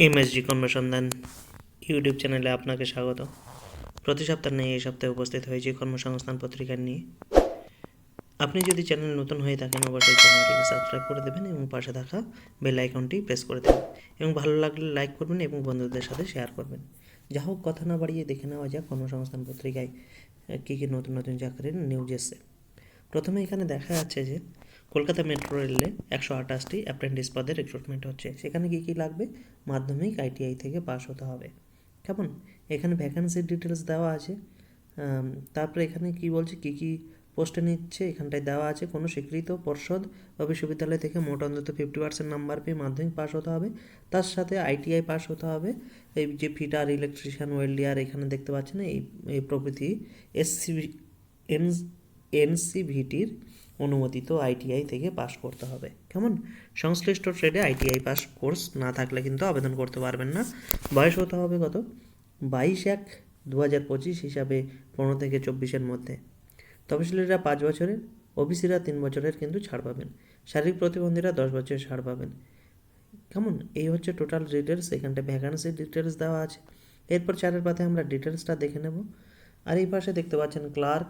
MSG কর্মসন্ধান YouTube চ্যানেলে আপনাকে স্বাগত প্রতি সপ্তাহ নিয়ে এই সপ্তাহে উপস্থিত হয়েছি কর্মসংস্থান পত্রিকা নিয়ে আপনি যদি চ্যানেল নতুন হয়ে থাকেন, অবশ্যই চ্যানেলটিকে সাবস্ক্রাইব করে দেবেন এবং পাশে থাকা বেল আইকনটি প্রেস করে দেবেন এবং ভালো লাগলে লাইক করবেন এবং বন্ধুদের সাথে শেয়ার করবেন। যা হোক, কথা না বাড়িয়ে দেখে নেওয়া যাক কর্মসংস্থান পত্রিকায় কী কী নতুন নতুন চাকরির নিউজ এসছে। প্রথমে এখানে দেখা যাচ্ছে যে কলকাতা মেট্রো রেলে একশো আঠাশটি অ্যাপ্রেন্টিস পদের রিক্রুটমেন্ট হচ্ছে। সেখানে কী কী লাগবে? মাধ্যমিক আইটিআই থেকে পাস হতে হবে। কেমন? এখানে ভ্যাকান্সির ডিটেলস দেওয়া আছে। তারপরে এখানে কি বলছে? কী কী পোস্টে নিচ্ছে? এখানটায় দেওয়া আছে কোনো স্বীকৃত পর্ষদ বা বিশ্ববিদ্যালয় থেকে মোট অন্তত ফিফটি পার্সেন্ট নাম্বার পেয়ে মাধ্যমিক পাস হতে হবে। তার সাথে আইটিআই পাস হতে হবে। এই যে ফিটার ইলেকট্রিশিয়ান ওয়েল্ডিয়ার এখানে দেখতে পাচ্ছেন এই এই প্রভৃতি এসসি এন এনসিভিটির অনুমোদিত আইটিআই থেকে পাশ করতে হবে। কেমন? সংশ্লিষ্ট ট্রেডে আইটিআই পাস কোর্স না থাকলে কিন্তু আবেদন করতে পারবেন না। বয়স হতে হবে কত? বাইশ এক দু হাজার পঁচিশ হিসাবে পনেরো থেকে চব্বিশের মধ্যে। তপশিলীরা পাঁচ বছরের, ওবিসিরা তিন বছরের কিন্তু ছাড় পাবেন। শারীরিক প্রতিবন্ধীরা দশ বছরের ছাড় পাবেন। কেমন? এই হচ্ছে টোটাল ডিটেলস এখানটা ভ্যাকান্সির ডিটেলস দেওয়া আছে। এরপর চারের পাতে আমরা ডিটেলসটা দেখে নেব। আর এই পাশে দেখতে পাচ্ছেন ক্লার্ক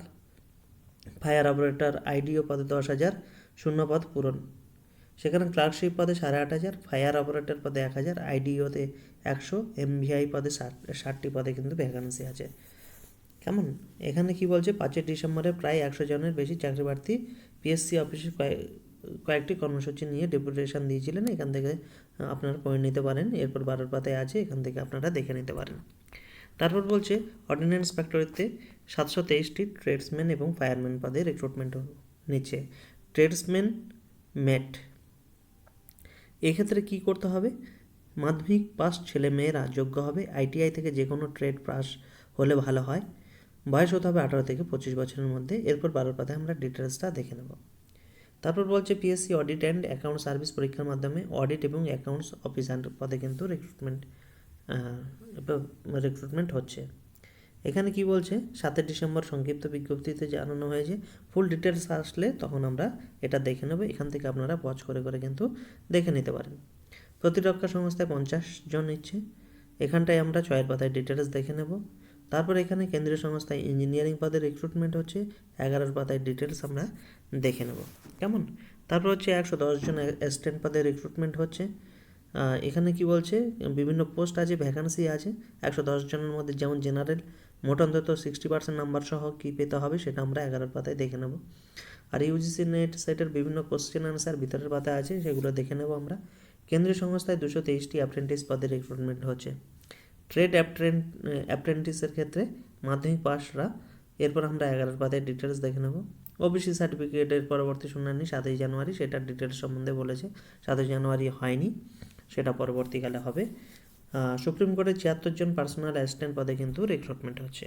ফায়ার অপারেটর আইডিও পদে দশ হাজার, শূন্য পদ পূরণ। সেখানে ক্লার্কশিপ পদে সাড়ে আট হাজার, ফায়ার অপারেটর পদে এক হাজার, আইডিওতে একশো, এমভিআই পদে ষাট, ষাটটি পদে কিন্তু ভ্যাকান্সি আছে। কেমন? এখানে কি বলছে? পাঁচই ডিসেম্বরে প্রায় একশো জনের বেশি চাকরি প্রার্থী পিএসসি অফিসে কয়ে- কয়েকটি কর্মসূচি নিয়ে ডেপুটেশন দিয়েছিলেন। এখান থেকে আপনারা পড়ে নিতে পারেন। এরপর বারোর পাতায় আছে। এখান থেকে আপনারা দেখে নিতে পারেন। তারপর বলছে অর্ডিন্যান্স ফ্যাক্টরিতে সাতশো তেইশটি ট্রেডসম্যান এবং ফায়ারম্যান পদে রিক্রুটমেন্ট নিচ্ছে। ট্রেডসম্যান ম্যাট এক্ষেত্রে কি করতে হবে? মাধ্যমিক পাস ছেলে মেয়েরা যোগ্য হবে। আইটিআই থেকে যে কোনো ট্রেড পাস হলে ভালো হয়। বয়স হতে হবে আঠারো থেকে পঁচিশ বছরের মধ্যে। এরপর বারোর পাতায় আমরা ডিটেলসটা দেখে নেব। তারপর বলছে PSC audit and account service পরীক্ষার মাধ্যমে অডিট এবং অ্যাকাউন্টস অফিসার পদে কিন্তু রিক্রুটমেন্ট রিক্রুটমেন্ট হচ্ছে। এখানে কি বলছে? সাতই ডিসেম্বর সংক্ষিপ্ত বিজ্ঞপ্তিতে জানানো হয়েছে। ফুল ডিটেলস আসলে তখন আমরা এটা দেখে নেব। এখান থেকে আপনারা পজ করে করে কিন্তু দেখে নিতে পারেন। প্রতিরক্ষা সংস্থায় পঞ্চাশ জন ইচ্ছে এখানটায় আমরা ছয়ের পাতায় ডিটেলস দেখে নেব। তারপর এখানে কেন্দ্রীয় সংস্থায় ইঞ্জিনিয়ারিং পদে রিক্রুটমেন্ট হচ্ছে। এগারোর পাতায় ডিটেলস আমরা দেখে নেব। কেমন? তারপর হচ্ছে একশো দশ জন অ্যাসিস্ট্যান্ট পদে রিক্রুটমেন্ট হচ্ছে। এখানে কি বলছে? বিভিন্ন পোস্ট আছে ভ্যাকান্সি আছে। একশো দশ জনের মধ্যে যেমন জেনারেল মোট অন্তত সিক্সটি পার্সেন্ট নাম্বার সহ কী পেতে হবে সেটা আমরা এগারোর পাতায় দেখে নেব। আর ইউজিসি নেট সাইটের বিভিন্ন কোশ্চেন আনসার ভিতরের পাতায় আছে, সেগুলো দেখে নেব আমরা। কেন্দ্রীয় সংস্থায় দুশো তেইশটি অ্যাপ্রেন্টিস পদে রিক্রুটমেন্ট হচ্ছে। ট্রেড অ্যাপ্রেন্ট অ্যাপ্রেন্টিসের ক্ষেত্রে মাধ্যমিক পাসরা এরপর আমরা এগারোর পাতায় ডিটেলস দেখে নেব। ওবিসি সার্টিফিকেটের পরবর্তী শুনানি সাতই জানুয়ারি, সেটার ডিটেলস সম্বন্ধে বলেছে, সাতই জানুয়ারি হয়নি। সেটা পরবর্তীকালে হবে। সুপ্রিম কোর্টে ছিয়াত্তর জন পার্সোনাল অ্যাসিস্ট্যান্ট পদে কিন্তু রিক্রুটমেন্ট হচ্ছে।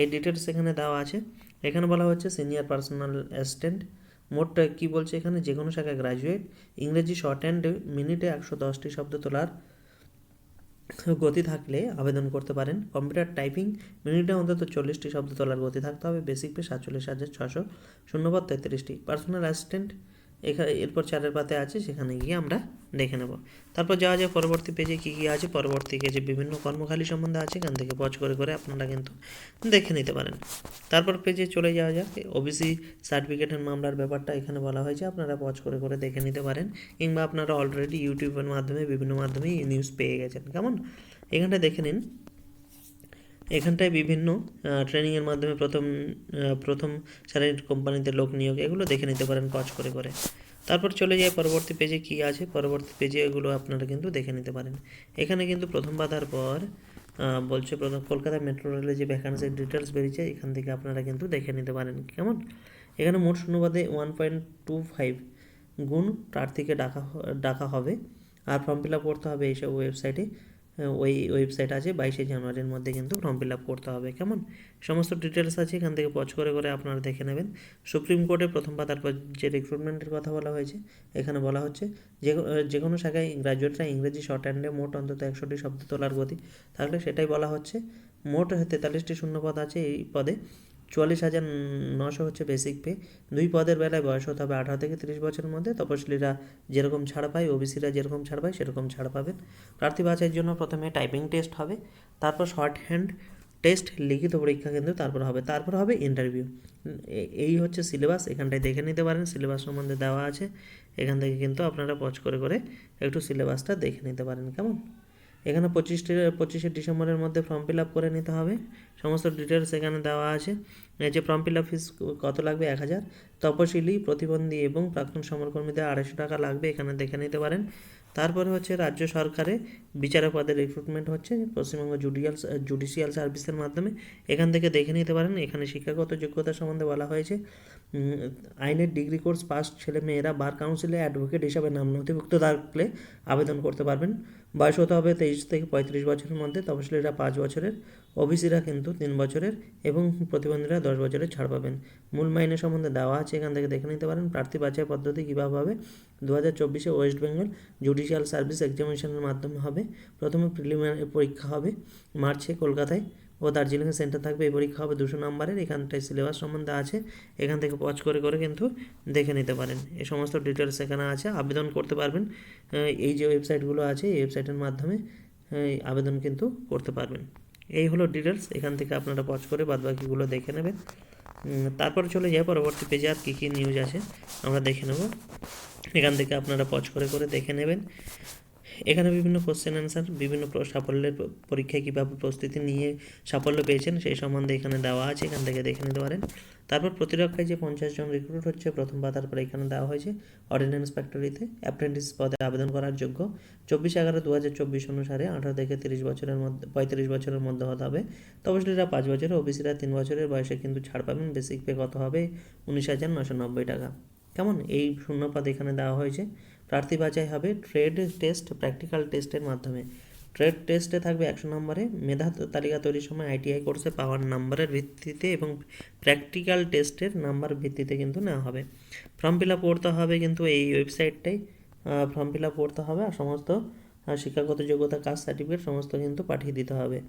এই ডিটেলস এখানে দেওয়া আছে। এখানে বলা হচ্ছে সিনিয়র পার্সোনাল অ্যাসিস্ট্যান্ট মোট কি বলছে এখানে? যে কোনো শাখায় গ্রাজুয়েট ইংরেজি শর্ট হ্যান্ড মিনিটে একশো দশটি শব্দ তোলার গতি থাকলে আবেদন করতে পারেন। কম্পিউটার টাইপিং মিনিটে অন্তত চল্লিশটি শব্দ তোলার গতি থাকতে হবে। বেসিক পে সাতচল্লিশ হাজার ছশো শূন্যপদ তেত্রিশটি পার্সোনাল অ্যাসিস্ট্যান্ট এখানে এরপর চারের পাতে আছে, সেখানে গিয়ে আমরা দেখে নেব। তারপর যাওয়া যায় পরবর্তী পেজে কী কী আছে, পরবর্তী পেজে বিভিন্ন কর্মখালী সম্বন্ধে আছে, এখান থেকে পজ করে করে আপনারা কিন্তু দেখে নিতে পারেন। তারপর পেজে চলে যাওয়া যাক ওবিসি সার্টিফিকেটের মামলার ব্যাপারটা এখানে বলা হয়েছে, আপনারা পজ করে করে দেখে নিতে পারেন, কিংবা আপনারা অলরেডি ইউটিউবের মাধ্যমে, বিভিন্ন মাধ্যমে নিউজ পেয়ে গেছেন। কেমন? এখানটা দেখে নিন। এখানটায় বিভিন্ন ট্রেনিংয়ের মাধ্যমে প্রথম প্রথম সারির কোম্পানিতে লোক নিয়োগ, এগুলো দেখে নিতে পারেন কচ করে করে। তারপর চলে যায় পরবর্তী পেজে কী আছে, পরবর্তী পেজে এগুলো আপনারা কিন্তু দেখে নিতে পারেন। এখানে কিন্তু প্রথম বাধার পর বলছে প্রথম কলকাতা মেট্রো রেলের যে ভ্যাকান্সির ডিটেলস বেরিয়েছে, এখান থেকে আপনারা কিন্তু দেখে নিতে পারেন। কেমন? এখানে মোট শূন্যবাদে ওয়ান পয়েন্ট টু ফাইভ গুণ প্রার্থীকে ডাকা ডাকা হবে, আর ফর্ম ফিল আপ করতে হবে এইসব ওয়েবসাইটে ওই ওয়েবসাইট আছে, বাইশে জানুয়ারির মধ্যে কিন্তু ফর্ম ফিল আপ করতে হবে, কেমন? সমস্ত ডিটেলস আছে, এখান থেকে পচ করে করে আপনারা দেখে নেবেন। সুপ্রিম কোর্টে প্রথম পাতার তারপর যে রিক্রুটমেন্টের কথা বলা হয়েছে, এখানে বলা হচ্ছে যে যে কোনো শাখায় গ্রাজুয়েটরা ইংরেজি শর্ট হ্যান্ডে মোট অন্তত একশোটি শব্দ তোলার গতি থাকলে সেটাই বলা হচ্ছে। মোট তেতাল্লিশটি শূন্য পদ আছে এই পদে। চুয়াল্লিশ হাজার নশো হচ্ছে বেসিক পে দুই পদের বেলায় বয়স হতে হবে আঠারো থেকে তিরিশ বছরের মধ্যে। তপশিলীরা যেরকম ছাড় পায়, ওবিসিরা যেরকম ছাড় পায়, সেরকম ছাড় পাবেন। প্রার্থী বাছাইয়ের জন্য প্রথমে টাইপিং টেস্ট হবে, তারপর শর্ট হ্যান্ড টেস্ট লিখিত পরীক্ষা কিন্তু তারপর হবে। তারপর হবে ইন্টারভিউ এই হচ্ছে সিলেবাস এখানটায় দেখে নিতে পারেন সিলেবাস সম্বন্ধে দেওয়া আছে। এখান থেকে কিন্তু আপনারা পজ করে করে একটু সিলেবাসটা দেখে নিতে পারেন, কেমন? এখানে পঁচিশটি পঁচিশে ডিসেম্বরের মধ্যে ফর্ম ফিল আপ করে নিতে হবে। সমস্ত ডিটেলস এখানে দেওয়া আছে। যে ফর্ম ফিল আপ ফিস কত লাগবে? এক হাজার। তপশিলি, প্রতিবন্ধী এবং প্রাক্তন সমরকর্মীদের আড়াইশো টাকা লাগবে, এখানে দেখে নিতে পারেন। তারপরে হচ্ছে রাজ্য সরকারে বিচারক পদের রিক্রুটমেন্ট হচ্ছে, পশ্চিমবঙ্গ জুডিয়াল জুডিশিয়াল সার্ভিসের মাধ্যমে। এখান থেকে দেখে নিতে পারেন, এখানে শিক্ষাগত যোগ্যতা সম্বন্ধে বলা হয়েছে। আইনের ডিগ্রি কোর্স পাস ছেলে মেয়েরা বার কাউন্সিলে অ্যাডভোকেট হিসাবে নাম নথিভুক্ত থাকলে আবেদন করতে পারবেন। বয়স হতে হবে তেইশ থেকে পঁয়ত্রিশ বছরের মধ্যে। তপশিলীরা পাঁচ বছরের, ওবিসিরা কিন্তু তিন বছরের এবং প্রতিবন্ধীরা দশ বছরের ছাড় পাবেন। মূল মাইনে সম্বন্ধে দেওয়া আছে, এখান থেকে দেখে নিতে পারেন। প্রার্থী বাছাই পদ্ধতি কীভাবে হবে? দু হাজার চব্বিশে ওয়েস্ট বেঙ্গল জুডিশিয়াল সার্ভিস এক্সামিনেশনের মাধ্যমে হবে। প্রথমে প্রিলিমিনারি পরীক্ষা হবে মার্চে কলকাতায়। ও দার্জিলিংয়ে সেন্টার থাকবে, এই পরীক্ষা হবে দুশো নম্বরের, এখানটায় সিলেবাস সম্বন্ধে আছে, এখান থেকে পজ করে করে কিন্তু দেখে নিতে পারেন। এই সমস্ত ডিটেলস এখানে আছে, আবেদন করতে পারবেন এই যে ওয়েবসাইটগুলো আছে, এই ওয়েবসাইটের মাধ্যমে আবেদন কিন্তু করতে পারবেন। এই হলো ডিটেলস এখান থেকে আপনারা পজ করে বাদবাকিগুলো দেখে নেবেন। তারপরে চলে যায় পরবর্তী পেজে আর কী কী নিউজ আছে, আমরা দেখে নেব। এখান থেকে আপনারা পজ করে করে দেখে নেবেন। এখানে বিভিন্ন কোশ্চেন অ্যান্সার বিভিন্ন সাফল্যের পরীক্ষায় কীভাবে প্রস্তুতি নিয়ে সাফল্য পেয়েছেন সেই সম্বন্ধে এখানে দেওয়া আছে, এখান থেকে দেখে নিতে পারেন। তারপর প্রতিরক্ষায় যে পঞ্চাশ জন রিক্রুট হচ্ছে, প্রথম পাতার পরে এখানে দেওয়া হয়েছে অর্ডিন্যান্স ফ্যাক্টরিতে অ্যাপ্রেন্টিস পদে আবেদন করার যোগ্য। চব্বিশ এগারো দু হাজার চব্বিশ অনুসারে আঠারো থেকে তিরিশ বছরের মধ্যে, পঁয়ত্রিশ বছরের মধ্যে হতে হবে। তপশিলীরা পাঁচ বছর, ওবিসিরা তিন বছরের বয়সে কিন্তু ছাড় পাবেন বেসিক পে কত হবে? উনিশ হাজার নশো নব্বই টাকা। কেমন? এই শূন্যপদ এখানে দেওয়া হয়েছে। প্রার্থী বাছাই হবে ট্রেড টেস্ট, প্র্যাকটিক্যাল টেস্টের মাধ্যমে। ট্রেড টেস্টে থাকবে একশো নম্বরে। মেধা তালিকা তৈরির সময় আইটিআই কোর্সে পাওয়ার নাম্বারের ভিত্তিতে এবং প্র্যাকটিক্যাল টেস্টের নাম্বার ভিত্তিতে কিন্তু নেওয়া হবে। ফর্ম ফিল আপ করতে হবে কিন্তু এই ওয়েবসাইটটাই। ফর্ম ফিল আপ করতে হবে আর সমস্ত শিক্ষাগত যোগ্যতা, কাস্ট সার্টিফিকেট সমস্ত কিন্তু পাঠিয়ে দিতে হবে।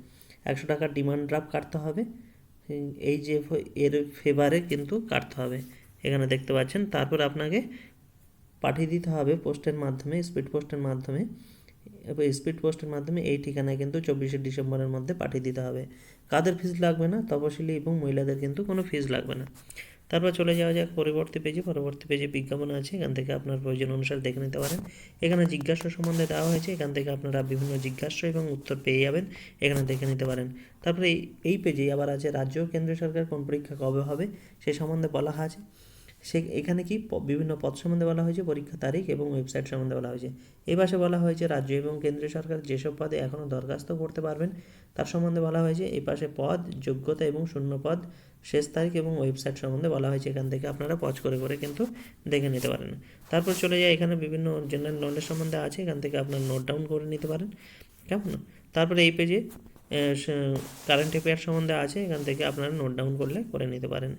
একশো টাকার ডিমান্ড ড্রাফট কাটতে হবে। এই- যে এর ফেভারে কিন্তু কাটতে হবে। এখানে দেখতে পাচ্ছেন। তারপর আপনাকে পাঠিয়ে দিতে হবে পোস্টের মাধ্যমে স্পিড পোস্টের মাধ্যমে। এবার স্পিড পোস্টের মাধ্যমে এই ঠিকানায় কিন্তু চব্বিশে ডিসেম্বরের মধ্যে পাঠিয়ে দিতে হবে। কাদের ফিস লাগবে না? তপশিলি এবং মহিলাদের কিন্তু কোনো ফিস লাগবে না। তারপর চলে যাওয়া যাক পরবর্তী পেজে পরবর্তী পেজে বিজ্ঞাপন আছে, এখান থেকে আপনার প্রয়োজন অনুসারে দেখে নিতে পারেন। এখানে জিজ্ঞাসা সম্বন্ধে দেওয়া হয়েছে, এখান থেকে আপনারা বিভিন্ন জিজ্ঞাসা এবং উত্তর পেয়ে যাবেন, এখানে দেখে নিতে পারেন। তারপরে এই পেজেই আবার আছে, রাজ্য ও কেন্দ্রীয় সরকার কোন পরীক্ষা কবে হবে, সে সম্বন্ধে বলা আছে। সে এখানে কি বিভিন্ন পদ সম্বন্ধে বলা হয়েছে, পরীক্ষা তারিখ এবং ওয়েবসাইট সম্বন্ধে বলা হয়েছে। এই পাশে বলা হয়েছে, রাজ্য এবং কেন্দ্রীয় সরকার যেসব পদে এখনও দরখাস্ত করতে পারবেন, তার সম্বন্ধে বলা হয়েছে, এই পাশে পদ, যোগ্যতা এবং শূন্য পদ, শেষ তারিখ এবং ওয়েবসাইট সম্বন্ধে বলা হয়েছে। এখান থেকে আপনারা পজ করে করে কিন্তু দেখে নিতে পারেন। তারপর চলে যায় এখানে বিভিন্ন জেনারেল নলেজ সম্বন্ধে আছে, এখান থেকে আপনারা নোট ডাউন করে নিতে পারেন। কেমন? তারপরে এই পেজে কারেন্ট অ্যাফেয়ার সম্বন্ধে আছে, এখান থেকে আপনারা নোট ডাউন করলে করে নিতে পারেন।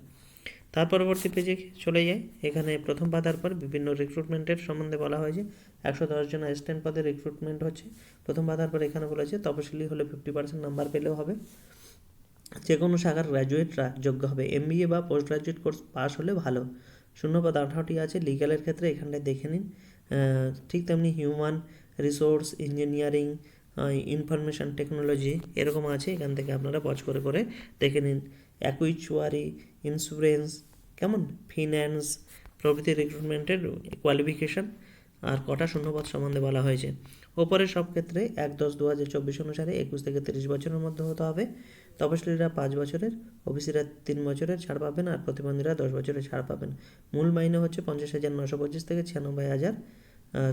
তার পরবর্তী পেজে চলে যায় এখানে প্রথম পাতার পর বিভিন্ন রিক্রুটমেন্টের সম্বন্ধে বলা হয়েছে। একশো দশ জন অ্যাসিস্ট্যান্ট পদে রিক্রুটমেন্ট হচ্ছে। প্রথম পাতার পর এখানে বলেছে তপশিলি হলে ফিফটি পার্সেন্ট নাম্বার পেলেও হবে। যে কোনো শাখার গ্র্যাজুয়েটরা যোগ্য হবে। এম এমবিএ বা পোস্ট গ্রাজুয়েট কোর্স পাস হলে ভালো। শূন্যপদ আঠারোটি আছে। লিগ্যালের ক্ষেত্রে এখানটায় দেখে নিন। ঠিক তেমনি human resource engineering information technology এরকম আছে, এখান থেকে আপনারা পজ করে করে দেখে নিন। অ্যাকুইচুয়ারি ইন্স্যুরেন্স কেমন? ফিন্যান্স প্রভৃতি রিক্রুটমেন্টের কোয়ালিফিকেশান আর কটা শূন্যপদ সম্বন্ধে বলা হয়েছে। ওপরের সব ক্ষেত্রে এক দশ দু হাজার চব্বিশ অনুসারে একুশ থেকে তিরিশ বছরের মধ্যে হতে হবে। তপশিলীরা পাঁচ বছরের, ওবিসিরা তিন বছরের ছাড় পাবেন আর প্রতিবন্ধীরা দশ বছরের ছাড় পাবেন। মূল মাইনে হচ্ছে পঞ্চাশ হাজার নশো পঁচিশ থেকে ছিয়ানব্বই হাজার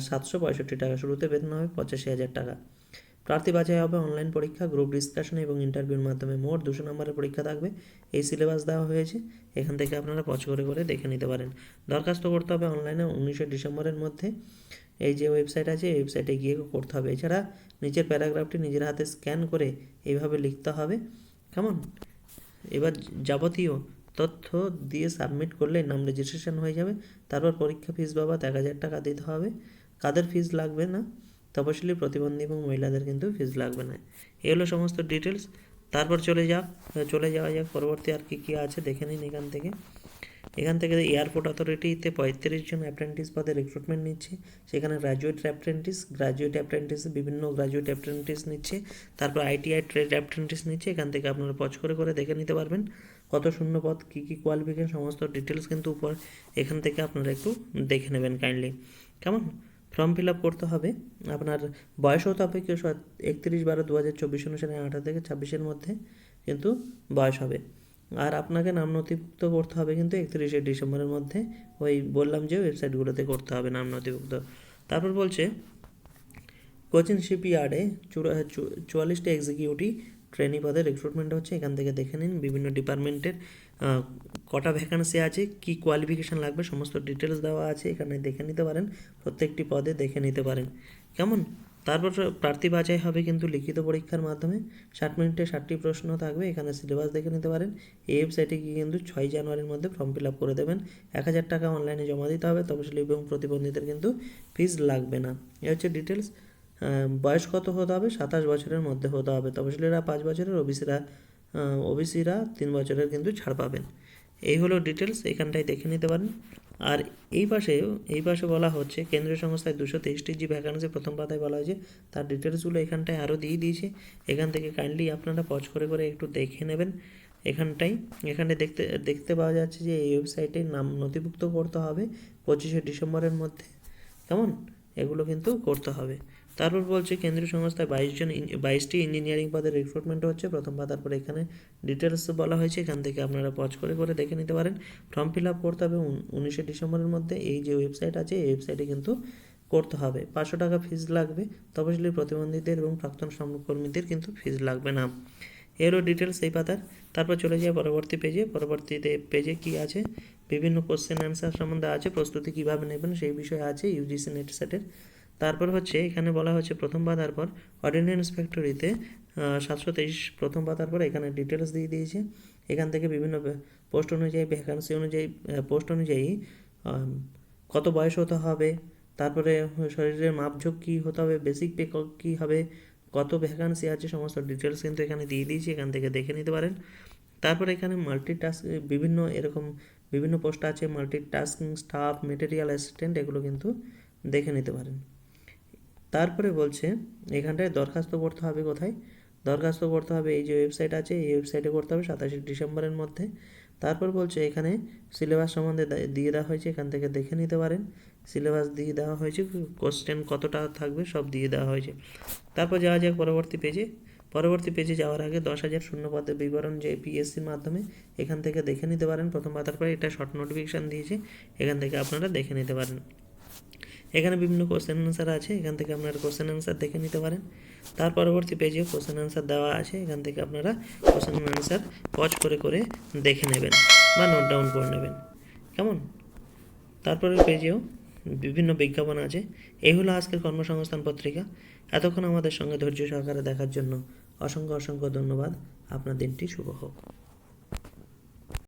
সাতশো পঁয়ষট্টি টাকা। শুরুতে বেতন হবে পঁচাশি হাজার টাকা। প্রার্থী বাছাই হবে অনলাইন পরীক্ষা গ্রুপ ডিসকাশন এবং ইন্টারভিউর মাধ্যমে। মোট দুশো নম্বরের পরীক্ষা থাকবে। এই সিলেবাস দেওয়া হয়েছে। এখান থেকে আপনারা পছ করে করে দেখে নিতে পারেন। দরখাস্ত করতে হবে অনলাইনে উনিশে ডিসেম্বরের মধ্যে। এই যে ওয়েবসাইট আছে, এই ওয়েবসাইটে গিয়ে করতে হবে। এছাড়া নিচের প্যারাগ্রাফটি নিজের হাতে স্ক্যান করে এইভাবে লিখতে হবে। কেমন? এবার যাবতীয় তথ্য দিয়ে সাবমিট করলে নাম রেজিস্ট্রেশন হয়ে যাবে। তারপর পরীক্ষা ফিস বাবদ এক হাজার টাকা দিতে হবে। কাদের ফিস লাগবে না? তপশিলি প্রতিবন্ধী এবং মহিলাদের কিন্তু ফিজ লাগবে না। এই হলো সমস্ত ডিটেলস তারপর চলে যাক চলে যাওয়া যাক, পরবর্তী আর কী কী আছে, দেখে নিন এখান থেকে। এখান থেকে এয়ারপোর্ট অথরিটিতে পঁয়ত্রিশ জন অ্যাপ্রেন্টিস পদে রিক্রুটমেন্ট নিচ্ছে। সেখানে গ্রাজুয়েট অ্যাপ্রেন্টিস গ্রাজুয়েট অ্যাপ্রেন্টিস বিভিন্ন গ্রাজুয়েট অ্যাপ্রেন্টিস নিচ্ছে। তারপর আইটিআই ট্রেড অ্যাপ্রেন্টিস নিচ্ছে। এখান থেকে আপনারা পজ করে করে দেখে নিতে পারবেন কত শূন্য পদ, কী কী কোয়ালিফিকেশন সমস্ত ডিটেলস কিন্তু উপর এখান থেকে আপনারা একটু দেখে নেবেন কাইন্ডলি কেমন? ফর্ম ফিল আপ করতে হবে। আপনার বয়স হতে হবে কি একত্রিশ বারো দু হাজার চব্বিশ অনুসারে আঠারো থেকে ছাব্বিশের মধ্যে কিন্তু বয়স হবে। আর আপনাকে নাম নথিভুক্ত করতে হবে কিন্তু একত্রিশে ডিসেম্বরের মধ্যে। ওই বললাম যে ওয়েবসাইটগুলোতে করতে হবে নাম নথিভুক্ত তারপর বলছে কোচিং শিপইয়ার্ডে চুয়াল্লিশটা এক্সিকিউটিভ ট্রেনি পদে রিক্রুটমেন্ট হচ্ছে। এখান থেকে দেখে নিন বিভিন্ন ডিপার্টমেন্টের কটা ভ্যাকান্সি আছে, কি কোয়ালিফিকেশান লাগবে, সমস্ত ডিটেলস দেওয়া আছে, এখানে দেখে নিতে পারেন, প্রত্যেকটি পদে দেখে নিতে পারেন। কেমন? তারপর প্রার্থী বাছাই হবে কিন্তু লিখিত পরীক্ষার মাধ্যমে, ষাট মিনিটে ষাটটি প্রশ্ন থাকবে, এখানে সিলেবাস দেখে নিতে পারেন। এই ওয়েবসাইটে গিয়ে কিন্তু ছয় জানুয়ারির মধ্যে ফর্ম ফিল আপ করে দেবেন। এক হাজার টাকা অনলাইনে জমা দিতে হবে তপশিলি এবং প্রতিবন্ধীদের কিন্তু ফিস লাগবে না। এ হচ্ছে ডিটেলস বয়স কত হতে হবে? সাতাশ বছরের মধ্যে হতে হবে। তপশিলিরা পাঁচ বছরের, ওবিসিরা ওবিসিরা তিন বছরের কিন্তু ছাড় পাবেন। এই হলো ডিটেলস এখানটায় দেখে নিতে পারেন। আর এই পাশে এই পাশে বলা হচ্ছে, কেন্দ্রীয় সংস্থায় দুশো তেইশটি যে ভ্যাকান্সি প্রথম পাতায় বলা হয়েছে। তার ডিটেলসগুলো এখানটায় আরও দিয়ে দিয়েছে। এখান থেকে কাইন্ডলি আপনারা পজ করে করে একটু দেখে নেবেন। এখানটাই এখানে দেখতে দেখতে পাওয়া যাচ্ছে যে এই ওয়েবসাইটে নাম নথিভুক্ত করতে হবে পঁচিশে ডিসেম্বরের মধ্যে। কেমন? এগুলো কিন্তু করতে হবে। তারপর বলছে, কেন্দ্রীয় সংস্থায় বাইশ জন বাইশটি ইঞ্জিনিয়ারিং পদের রিক্রুটমেন্ট হচ্ছে। প্রথম পাতার পরে এখানে ডিটেলস বলা হয়েছে। এখান থেকে আপনারা পজ করে করে দেখে নিতে পারেন। ফর্ম ফিল আপ করতে হবে উনিশে ডিসেম্বরের মধ্যে। এই যে ওয়েবসাইট আছে, এই ওয়েবসাইটে কিন্তু করতে হবে। পাঁচশো টাকা ফিজ লাগবে। তপশিলি প্রতিবন্ধীদের এবং প্রাক্তন কর্মীদের কিন্তু ফিজ লাগবে না। এরও ডিটেলস এই পাতার। তারপর চলে যায় পরবর্তী পেজে পরবর্তীতে পেজে কি আছে? বিভিন্ন কোশ্চেন অ্যান্সার সম্বন্ধে আছে। প্রস্তুতি কীভাবে নেবেন সেই বিষয়ে আছে। ইউজিসি নেট সেটের তারপর হচ্ছে এখানে বলা হচ্ছে প্রথম পাতার পর অর্ডিন্যান্স ইন্সপেক্টরিতে সাতশো তেইশ প্রথম পাতার পর এখানে ডিটেলস দিয়ে দিয়েছে। এখান থেকে বিভিন্ন পোস্ট অনুযায়ী ভ্যাকান্সি অনুযায়ী পোস্ট অনুযায়ী কত বয়স হতে হবে, তারপরে শরীরের মাপঝোঁক কী হতে হবে বেসিক পে কী হবে, কত ভ্যাকান্সি আছে, সমস্ত ডিটেলস কিন্তু এখানে দিয়ে দিয়েছি, এখান থেকে দেখে নিতে পারেন। তারপর এখানে মাল্টিটাস্ক বিভিন্ন এরকম বিভিন্ন পোস্ট আছে মাল্টিটাস্কিং স্টাফ মেটেরিয়াল অ্যাসিস্ট্যান্ট এগুলো কিন্তু দেখে নিতে পারেন। তারপরে বলছে, এখানটায় দরখাস্ত করতে হবে কোথায়? দরখাস্ত করতে হবে, এই যে ওয়েবসাইট আছে, এই ওয়েবসাইটে করতে হবে সাতাশে ডিসেম্বরের মধ্যে। তারপর বলছে, এখানে সিলেবাস সম্বন্ধে দিয়ে দেওয়া হয়েছে, এখান থেকে দেখে নিতে পারেন। সিলেবাস দিয়ে দেওয়া হয়েছে কোশ্চেন কতটা থাকবে সব দিয়ে দেওয়া হয়েছে। তারপর যাওয়া যাক পরবর্তী পেজে পরবর্তী পেজে যাওয়ার আগে দশ হাজার শূন্য পদের বিবরণ যে পিএসসির মাধ্যমে, এখান থেকে দেখে নিতে পারেন। প্রথম পাতার পরে এটা শর্ট নোটিফিকেশান দিয়েছে, এখান থেকে আপনারা দেখে নিতে পারেন। এখানে বিভিন্ন কোশ্চেন অ্যান্সার আছে, এখান থেকে আপনারা কোশ্চেন অ্যান্সার দেখে নিতে পারেন। তার পরবর্তী পেজে কোশ্চেন অ্যান্সার দেওয়া আছে, এখান থেকে আপনারা কোশ্চেন অ্যান্সার পজ করে করে দেখে নেবেন বা নোট ডাউন করে নেবেন। কেমন? তারপরের পেজেও বিভিন্ন বিজ্ঞাপন আছে। এই হলো আজকের কর্মসংস্থান পত্রিকা। এতক্ষণ আমাদের সঙ্গে ধৈর্য সহকারে দেখার জন্য অসংখ্য অসংখ্য ধন্যবাদ। আপনার দিনটি শুভ হোক।